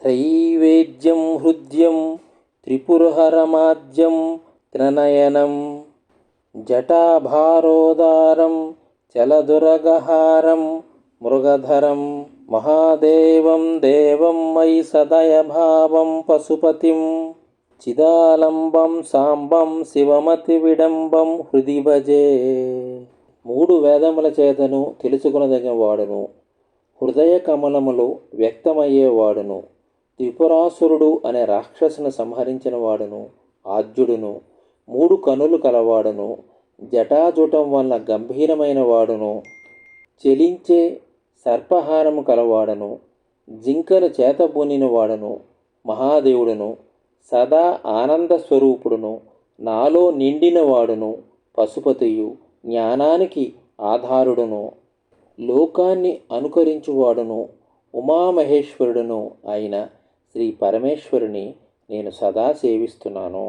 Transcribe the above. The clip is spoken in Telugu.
త్రైవేద్యం హృద్యం త్రిపురహరమాద్యం త్రనయనం జటాభారోదారం చలదురగహారం మృగధరం మహాదేవం దేవం మయి సదయభావం పశుపతిం చిదాలంబం సాంబం శివమతి విడంబం హృది భజే. మూడు వేదముల చేతను తెలుసుకునదగిన వాడును. హృదయ కమలములు వ్యక్తమయ్యేవాడును. త్రిపురాసురుడు అనే రాక్షసును సంహరించిన వాడును ఆద్యుడును మూడు కనులు కలవాడును జటాజుటం వల్ల గంభీరమైన వాడును చెలించే సర్పహారము కలవాడను జింకను చేతబూనిన వాడను మహాదేవుడును సదా ఆనంద స్వరూపుడును నాలో నిండిన వాడును పశుపతియు జ్ఞానానికి ఆధారుడును లోకాన్ని అనుకరించువాడును ఉమామహేశ్వరుడును అయిన శ్రీ పరమేశ్వరుని నేను సదా సేవిస్తున్నాను.